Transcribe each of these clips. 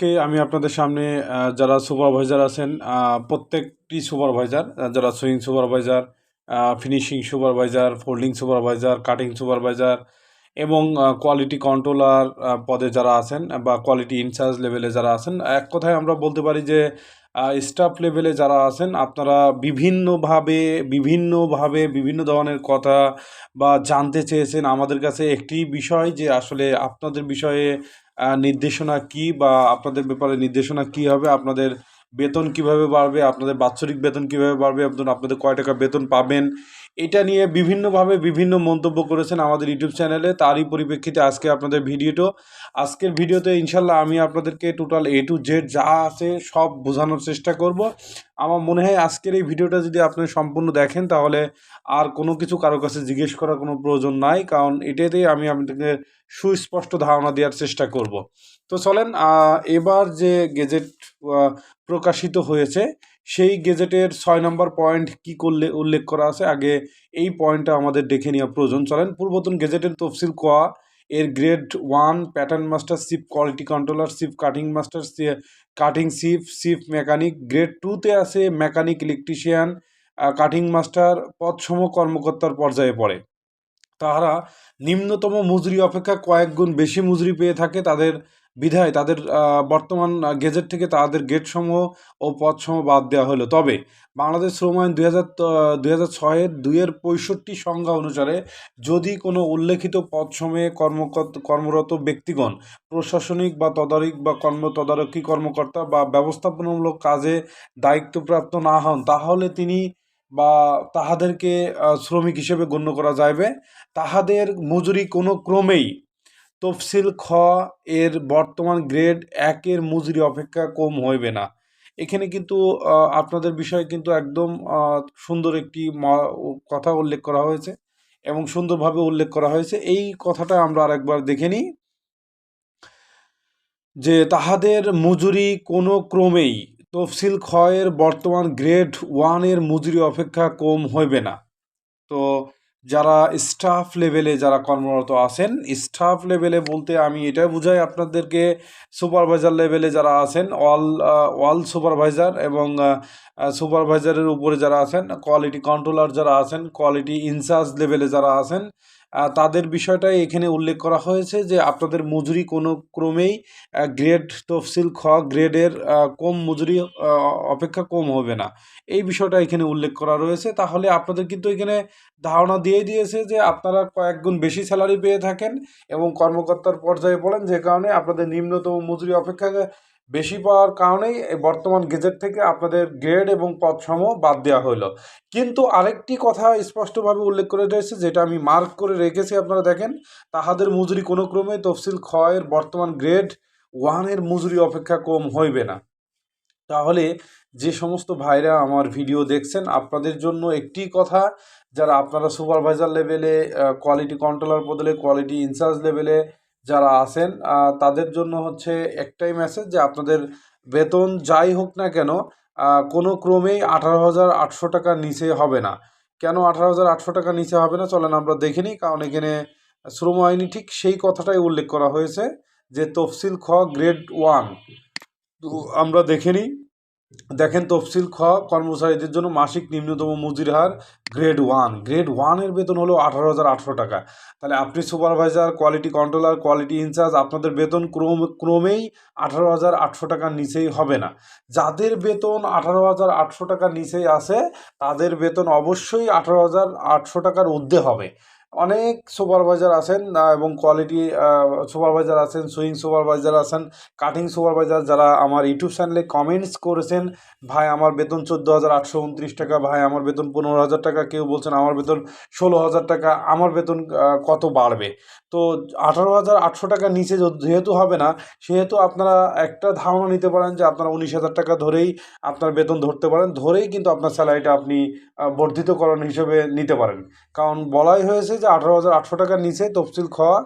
আজকে আমি আপনাদের সামনে যারা সুপারভাইজার আছেন প্রত্যেকটি সুপারভাইজার যারা sewing supervisor finishing supervisor folding supervisor cutting supervisor এবং কোয়ালিটি কন্ট্রোলার পদে যারা আছেন বা কোয়ালিটি ইনচার্জ লেভেলে যারা আছেন, এক কথায় আমরা বলতে পারি যে স্টাফ লেভেলে যারা আছেন, আপনারা বিভিন্নভাবে বিভিন্নভাবে বিভিন্ন ধরনের কথা বা জানতে চেয়েছেন। আমাদের কাছে একটি বিষয় যে, আসলে আপনাদের বিষয়ে নির্দেশনা কি বা আপনাদের ব্যাপারে নির্দেশনা কি হবে? আপনাদের বেতন কীভাবে বাড়বে? আপনাদের বাৎসরিক বেতন কীভাবে বাড়বে? আপনাদের কয় টাকা বেতন পাবেন? এটা নিয়ে বিভিন্নভাবে বিভিন্ন মন্তব্য করেছেন আমাদের ইউটিউব চ্যানেলে। তারই পরিপ্রেক্ষিতে আজকে আপনাদের ভিডিওটো। আজকের ভিডিওতে ইনশাল্লাহ আমি আপনাদেরকে টোটাল এ টু জেড যা আছে সব বোঝানোর চেষ্টা করব। আমার মনে হয় আজকের এই ভিডিওটা যদি আপনি সম্পূর্ণ দেখেন, তাহলে আর কোনো কিছু কারও কাছে জিজ্ঞেস করার কোনো প্রয়োজন নাই। কারণ এটাতেই আমি আপনাদের সুস্পষ্ট ধারণা দেওয়ার চেষ্টা করব। তো চলেন এবার যে গেজেট প্রকাশিত হয়েছে, সেই গেজেটের ছয় নম্বর পয়েন্ট কি করলে, উল্লেখ করা আছে? আগে এই পয়েন্টটা আমাদের দেখে নেওয়া প্রয়োজন। চলেন, পূর্বতন গেজেটের তফসিল কোয়া এর গ্রেড ওয়ান, প্যাটার্ন মাস্টার সিপ কোয়ালিটি কন্ট্রোলার সিপ কাটিং মাস্টার কাটিং সিপ সিপ মেকানিক, গ্রেড টুতে আছে মেকানিক, ইলেকট্রিশিয়ান কাটিং মাস্টার, পদসম কর্মকর্তার পর্যায়ে পড়ে। তাহারা নিম্নতম মজুরি অপেক্ষা কয়েক গুণ বেশি মজুরি পেয়ে থাকে তাদের বিধায়। তাদের বর্তমান গেজেট থেকে তাদের গেটসমূহ ও পদসমূহ বাদ দেওয়া হলো তবে বাংলাদেশ শ্রম আইন দুই হাজার দুই হাজার ছয়ের দুইয়ের পঁয়ষট্টি সংজ্ঞা অনুসারে যদি কোনো উল্লেখিত পদসমূহে কর্মকর্ত কর্মরত ব্যক্তিগণ প্রশাসনিক বা তদারক বা কর্ম, তদারকি কর্মকর্তা বা ব্যবস্থাপনামূলক কাজে দায়িত্বপ্রাপ্ত না হন, তাহলে তিনি বা তাহাদেরকে শ্রমিক হিসেবে গণ্য করা যাইবে। তাহাদের মজুরি কোনো ক্রমেই তফসিল খ এর বর্তমান গ্রেড একের মজুরি অপেক্ষা কম হইবে না। এখানে কিন্তু আপনাদের বিষয়ে কিন্তু একদম সুন্দর একটি কথা উল্লেখ করা হয়েছে এবং সুন্দরভাবে উল্লেখ করা হয়েছে। এই কথাটা আমরা আরেকবার দেখে নিই যে তাহাদের মজুরি কোনো ক্রমেই তফসিল ক্ষয়ের বর্তমান গ্রেড ওয়ানের মজুরি অপেক্ষা কম হইবে না। তো যারা স্টাফ লেভেলে যারা কর্মরত আছেন, স্টাফ লেভেলে বলতে আমি এটা বুঝাই আপনাদেরকে, সুপারভাইজার লেভেলে যারা আছেন অল অল সুপারভাইজার এবং সুপারভাইজারের উপরে যারা আছেন, কোয়ালিটি কন্ট্রোলার যারা আছেন, কোয়ালিটি ইনচার্জ লেভেলে যারা আছেন তাদের বিষয়টাই এখানে উল্লেখ করা হয়েছে যে আপনাদের মজুরি কোনো ক্রমেই গ্রেড তফসিল খ গ্রেডের কম মজুরি অপেক্ষা কম হবে না। এই বিষয়টা এখানে উল্লেখ করা রয়েছে। তাহলে আপনাদের কিন্তু এখানে ধারণা দিয়ে দিয়েছে যে আপনারা কয়েক গুণ বেশি স্যালারি পেয়ে থাকেন এবং কর্মকর্তার পর্যায়ে পড়েন, যে কারণে আপনাদের নিম্নতম মজুরি অপেক্ষা বেশি পাওয়ার কারণেই বর্তমান গেজেট থেকে আপনাদের গ্রেড এবং পদসমূহ বাদ দেওয়া হলো কিন্তু আরেকটি কথা স্পষ্টভাবে উল্লেখ করে রয়েছে, যেটা আমি মার্ক করে রেখেছি আপনারা দেখেন, তাহাদের মজুরি কোনো ক্রমে তফসিল ক্ষয়ের বর্তমান গ্রেড ওয়ানের মজুরি অপেক্ষা কম হইবে না। তাহলে যে সমস্ত ভাইরা আমার ভিডিও দেখছেন, আপনাদের জন্য একটি কথা, যারা আপনারা সুপারভাইজার লেভেলে কোয়ালিটি কন্ট্রোলার বদলে কোয়ালিটি ইনচার্জ লেভেলে যারা আছেন তাদের জন্য হচ্ছে একটাই মেসেজ যে আপনাদের বেতন যাই হোক না কেন কোনো ক্রমেই আঠারো হাজার আটশো টাকার নিচে হবে না। কেন আঠারো হাজার আটশো টাকার নিচে হবে না? চলেন আমরা দেখে নিই। কারণ এখানে শ্রম আইনি ঠিক সেই কথাটাই উল্লেখ করা হয়েছে যে তফসিল খ গ্রেড ওয়ান আমরা দেখে নিই। দেখেন তফসিল খ, কর্মচারীদের জন্য মাসিক নিম্নতম মজুরি হার গ্রেড ওয়ান। গ্রেড ওয়ানের বেতন হলো আঠারো হাজার আটশো টাকা। তাহলে আপনি supervisor, quality controller, quality incharge, আপনাদের বেতন ক্রম ক্রমেই আঠারো হাজার আটশো টাকার নিচেই হবে না। যাদের বেতন আঠারো হাজার আটশো টাকার নিচেই আছে, তাদের বেতন অবশ্যই আঠারো হাজার আটশো টাকার ঊর্ধ্বে হবে। অনেক সুপারভাইজার আছেন এবং কোয়ালিটি সুপারভাইজার আছেন, সুইং সুপারভাইজার আছেন, কাটিং সুপারভাইজার যারা আমার ইউটিউব চ্যানেলে কমেন্টস করেছেন, ভাই, আমার বেতন চোদ্দ হাজার আটশো উনত্রিশ টাকা, ভাই, আমার বেতন পনেরো হাজার টাকা, কেউ বলছেন আমার বেতন ষোলো হাজার টাকা, আমার বেতন কত বাড়বে? তো আঠারো হাজার আটশো টাকার নিচে যেহেতু হবে না, সেহেতু আপনারা একটা ধারণা নিতে পারেন যে আপনারা উনিশ হাজার টাকা ধরেই আপনার বেতন ধরতে পারেন, ধরেই কিন্তু আপনার স্যালারিটা আপনি বর্ধিতকরণ হিসেবে নিতে পারেন। কারণ বলাই হয়েছে যে আঠারো হাজার আটশো টাকার নিচে তফসিল খাওয়া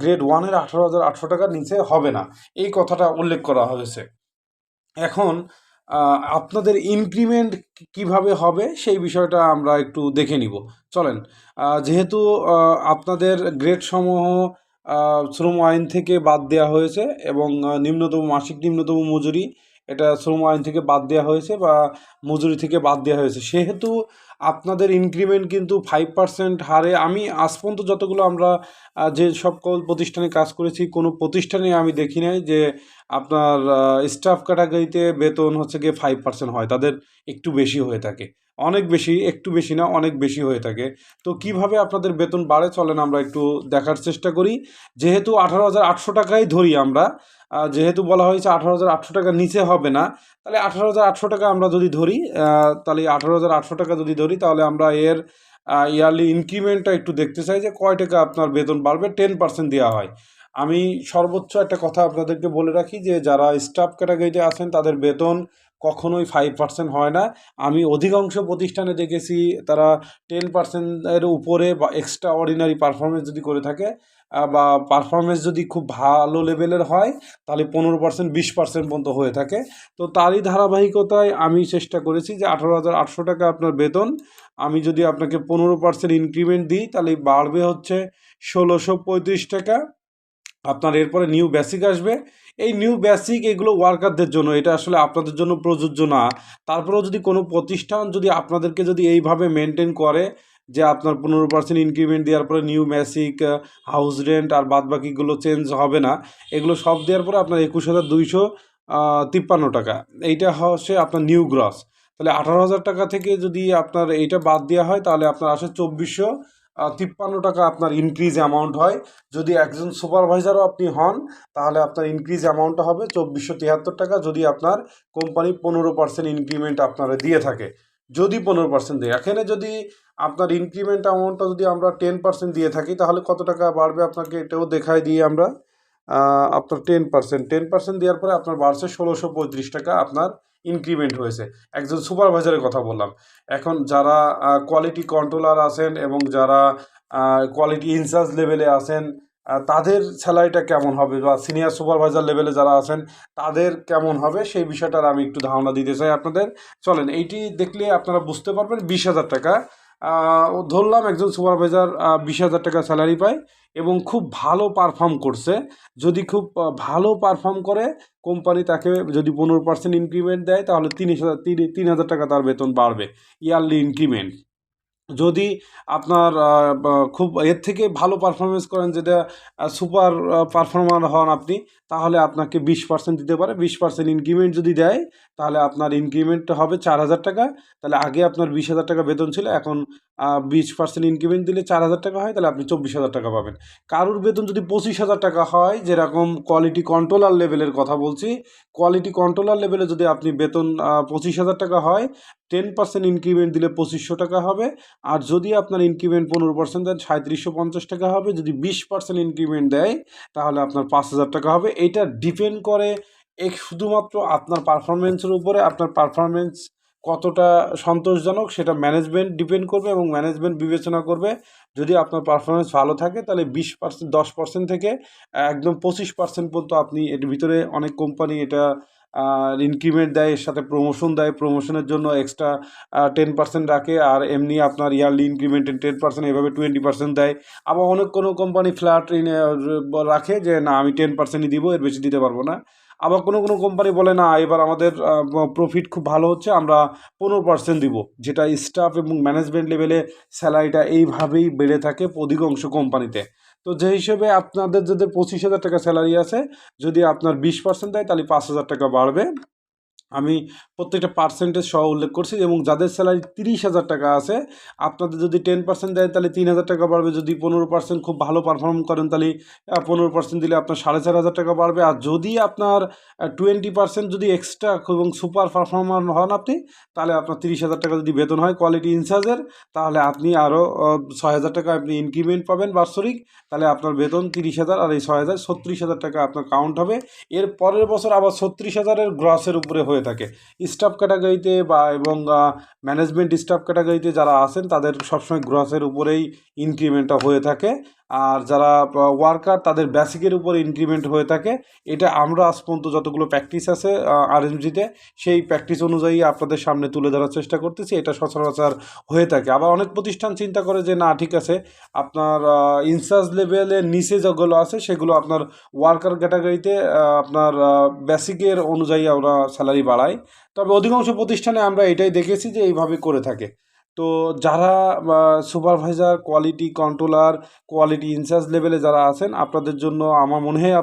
গ্রেড ওয়ানের আঠারো হাজার আটশো টাকার নিচে হবে না। এই কথাটা উল্লেখ করা হয়েছে। এখন আপনাদের ইনক্রিমেন্ট কীভাবে হবে সেই বিষয়টা আমরা একটু দেখে নিব। চলেন যেহেতু আপনাদের গ্রেড সমূহ শ্রম আইন থেকে বাদ দেওয়া হয়েছে এবং নিম্নতম মাসিক নিম্নতম মজুরি এটা শ্রম আইন থেকে বাদ দেওয়া হয়েছে বা মজুরি থেকে বাদ দেওয়া হয়েছে। সেহেতু আপনাদের ইনক্রিমেন্ট কিন্তু ফাইভ পার্সেন্ট হারে আমি আজ পর্যন্ত যতগুলো আমরা যে সকল প্রতিষ্ঠানে কাজ করেছি, কোনো প্রতিষ্ঠানে আমি দেখি নাই যে আপনার স্টাফ ক্যাটাগরিতে বেতন হচ্ছে গিয়ে ফাইভ পার্সেন্ট হয়, তাদের একটু বেশি হয়ে থাকে। অনেক বেশি, একটু বেশি না, অনেক বেশি হয়ে থাকে। তো কীভাবে আপনাদের বেতন বাড়ে চলেন আমরা একটু দেখার চেষ্টা করি। যেহেতু আঠারো হাজার আটশো টাকাই ধরি আমরা যেহেতু বলা হয়েছে আঠারো হাজার আটশো টাকার নিচে হবে না, তাহলে আঠারো হাজার আটশো টাকা আমরা যদি ধরি তাহলে আঠারো হাজার আটশো টাকা যদি ধরি, তাহলে আমরা এর ইয়ারলি ইনক্রিমেন্টটা একটু দেখতে চাই যে কয় টাকা আপনার বেতন বাড়বে টেন পার্সেন্ট দেওয়া হয়। আমি সর্বোচ্চ একটা কথা আপনাদেরকে বলে রাখি যে, যারা স্টাফ ক্যাটাগরিতে আছেন, তাদের বেতন কখনোই ফাইভ পার্সেন্ট হয় না। আমি অধিকাংশ প্রতিষ্ঠানে দেখেছি, তারা টেন পার্সেন্টের উপরে বা এক্সট্রা অর্ডিনারি পারফরমেন্স যদি করে থাকে বা পারফরমেন্স যদি খুব ভালো লেভেলের হয়, তাহলে পনেরো পার্সেন্ট বিশ পার্সেন্ট পর্যন্ত হয়ে থাকে। তো তারই ধারাবাহিকতায় আমি চেষ্টা করেছি যে, আঠারো হাজার আটশো টাকা আপনার বেতন, আমি যদি আপনাকে পনেরো পার্সেন্ট ইনক্রিমেন্ট দিই, তাহলে বাড়বে হচ্ছে ষোলোশো পঁয়ত্রিশ টাকা। আপনার এরপরে নিউ বেসিক আসবে। এই নিউ বেসিক এগুলো ওয়ার্কারদের জন্য, এটা আসলে আপনাদের জন্য প্রযোজ্য না। তারপরেও যদি কোনো প্রতিষ্ঠান যদি আপনাদেরকে যদি এইভাবে মেনটেন করে যে আপনার পনেরো পার্সেন্ট ইনক্রিমেন্ট দেওয়ার পরে নিউ বেসিক হাউস রেন্ট আর বাদ বাকিগুলো চেঞ্জ হবে না, এগুলো সব দেওয়ার পরে আপনার একুশ হাজার দুইশো তিপ্পান্ন টাকা। এইটা হচ্ছে আপনার নিউ গ্রস তাহলে আঠারো হাজার টাকা থেকে যদি আপনার এইটা বাদ দেওয়া হয়, তাহলে আপনার আসে চব্বিশশো তিপ্পান্ন টাকা আপনার ইনক্রিজ অ্যামাউন্ট হয়। যদি একজন সুপারভাইজারও আপনি হন, তাহলে আপনার ইনক্রিজ অ্যামাউন্টটা হবে চব্বিশশো তিয়াত্তর টাকা। যদি আপনার কোম্পানি পনেরো পার্সেন্ট ইনক্রিমেন্ট আপনারা দিয়ে থাকে, যদি পনেরো পার্সেন্ট দেয়। এখানে যদি আপনার ইনক্রিমেন্ট অ্যামাউন্টটা যদি আমরা টেন পার্সেন্ট দিয়ে থাকি, তাহলে কত টাকা বাড়বে আপনাকে এটাও দেখায় দিই আমরা। আপনার টেন পার্সেন্ট টেন পার্সেন্ট দেওয়ার পরে আপনার বাড়ছে ষোলোশো পঁয়ত্রিশ টাকা আপনার ইনক্রিমেন্ট হয়েছে। একজন সুপারভাইজারের কথা বললাম। এখন যারা কোয়ালিটি কন্ট্রোলার আছেন এবং যারা কোয়ালিটি ইনচার্জ লেভেলে আছেন তাদের স্যালারিটা কেমন হবে বা সিনিয়র সুপারভাইজার লেভেলে যারা আছেন, তাদের কেমন হবে সেই বিষয়টার আমি একটু ধারণা দিতে চাই আপনাদের। চলেন, এইটি দেখলে আপনারা বুঝতে পারবেন বিশ হাজার টাকা ধরলাম একজন সুপারভাইজার বিশ হাজার টাকা স্যালারি পায় এবং খুব ভালো পারফর্ম করছে। যদি খুব ভালো পারফর্ম করে কোম্পানি তাকে যদি পনেরো পার্সেন্ট ইনক্রিমেন্ট দেয়, তাহলে তিন হাজার, তিন- হাজার টাকা তার বেতন বাড়বে ইয়ারলি ইনক্রিমেন্ট যদি আপনার খুব এর থেকে ভালো পারফরমেন্স করেন, যেটা সুপার পারফর্মার হন আপনি, তাহলে আপনাকে বিশ পার্সেন্ট দিতে পারে। বিশ পার্সেন্ট ইনক্রিমেন্ট যদি দেয়, তাহলে আপনার ইনক্রিমেন্ট হবে চার হাজার টাকা। তাহলে আগে আপনার বিশ হাজার টাকা বেতন ছিল, এখন বিশ পার্সেন্ট ইনক্রিমেন্ট দিলে চার হাজার টাকা হয়, তাহলে আপনি চব্বিশ হাজার টাকা পাবেন। কারুর বেতন যদি পঁচিশ হাজার টাকা হয়, যেরকম কোয়ালিটি কন্ট্রোলার লেভেলের কথা বলছি কোয়ালিটি কন্ট্রোলার লেভেলে যদি আপনি বেতন পঁচিশ হাজার টাকা হয় টেন পার্সেন্ট ইনক্রিমেন্ট দিলে পঁচিশশো টাকা হবে। আর যদি আপনার ইনক্রিমেন্ট পনেরো পার্সেন্ট দেন সাঁত্রিশশো পঞ্চাশ টাকা হবে। যদি বিশ পার্সেন্ট ইনক্রিমেন্ট দেয়, তাহলে আপনার পাঁচ হাজার টাকা হবে। এটা ডিপেন্ড করে এক শুধুমাত্র আপনার পারফরমেন্সের উপরে। আপনার পারফরমেন্স কতটা সন্তোষজনক সেটা ম্যানেজমেন্ট ডিপেন্ড করবে এবং ম্যানেজমেন্ট বিবেচনা করবে। যদি আপনার পারফরমেন্স ভালো থাকে, তাহলে বিশ পার্সেন্ট দশ পার্সেন্ট থেকে একদম পঁচিশ পার্সেন্ট পর্যন্ত আপনি এর ভিতরে অনেক কোম্পানি এটা ইনক্রিমেন্ট দেয়, এর সাথে প্রমোশন দেয়। প্রমোশনের জন্য এক্সট্রা টেন পার্সেন্ট রাখে আর এমনি আপনার ইয়ারলি ইনক্রিমেন্টের টেন পার্সেন্ট এভাবে টোয়েন্টি পার্সেন্ট দেয়। আবার অনেক কোনো কোম্পানি ফ্ল্যাট রাখে যে, না, আমি টেন পার্সেন্টই দিব, এর বেশি দিতে পারব না। আবার কোনো কোনো কোম্পানি বলে, না, এবার আমাদের প্রফিট খুব ভালো হচ্ছে, আমরা পনেরো পার্সেন্ট দিব। যেটা স্টাফ এবং ম্যানেজমেন্ট লেভেলে স্যালারিটা এইভাবেই বেড়ে থাকে অধিকাংশ কোম্পানিতে তো। যে হিসেবে আপনাদের যাদের পঁচিশ হাজার টাকা স্যালারি আছে, যদি আপনার বিশ পার্সেন্ট দেয়, তাহলে পাঁচ হাজার টাকা বাড়বে। আমি প্রত্যেকটা পার্সেন্টেজ সহ উল্লেখ করছি এবং যাদের স্যালারি তিরিশ হাজার টাকা আছে, আপনাদের যদি টেন পার্সেন্ট দেয়, তাহলে তিন হাজার টাকা বাড়বে। যদি পনেরো পার্সেন্ট খুব ভালো পারফর্ম করেন, তাহলে পনেরো পার্সেন্ট দিলে আপনার সাড়ে চার হাজার টাকা বাড়বে। আর যদি আপনার টোয়েন্টি পার্সেন্ট যদি এক্সট্রা এবং সুপার পারফর্মার হন আপনি, তাহলে আপনার তিরিশ হাজার টাকা যদি বেতন হয় কোয়ালিটি ইনচার্জের তাহলে আপনি আরও ছয় হাজার টাকা আপনি ইনক্রিমেন্ট পাবেন বাৎসরিক। তাহলে আপনার বেতন তিরিশ হাজার আর এই ছয় হাজার, ছত্রিশ হাজার টাকা আপনার কাউন্ট হবে। এর পরের বছর আবার ছত্রিশ হাজারের গ্রসের উপরে হয়ে থাকে। স্টাফ ক্যাটাগরিতে বা এবং ম্যানেজমেন্ট স্টাফ ক্যাটাগরিতে যারা আসেন তাদের সবসময় গ্রসের উপরেই ইনক্রিমেন্টটা হয়ে থাকে। আর যারা ওয়ার্কার তাদের বেসিকের উপর ইনক্রিমেন্ট হয়ে থাকে। এটা আমরা আজ পর্যন্ত যতগুলো প্র্যাকটিস আছে আরএমজিতে সেই প্র্যাকটিস অনুযায়ী আপনাদের সামনে তুলে ধরার চেষ্টা করতেছি। এটা সচরাচর হয়ে থাকে। আবার অনেক প্রতিষ্ঠান চিন্তা করে যে, না, ঠিক আছে, আপনার ইনচার্জ লেভেলের নিচে যেগুলো আছে, সেগুলো আপনার ওয়ার্কার ক্যাটাগরিতে আপনার বেসিকের অনুযায়ী আমরা স্যালারি বাড়াই। তবে অধিকাংশ প্রতিষ্ঠানে আমরা এটাই দেখেছি যে, এইভাবে করে থাকে। তো যারা supervisor quality controller quality incharge লেভেলে যারা আছেন, আপনাদের জন্য আমার মনে হয়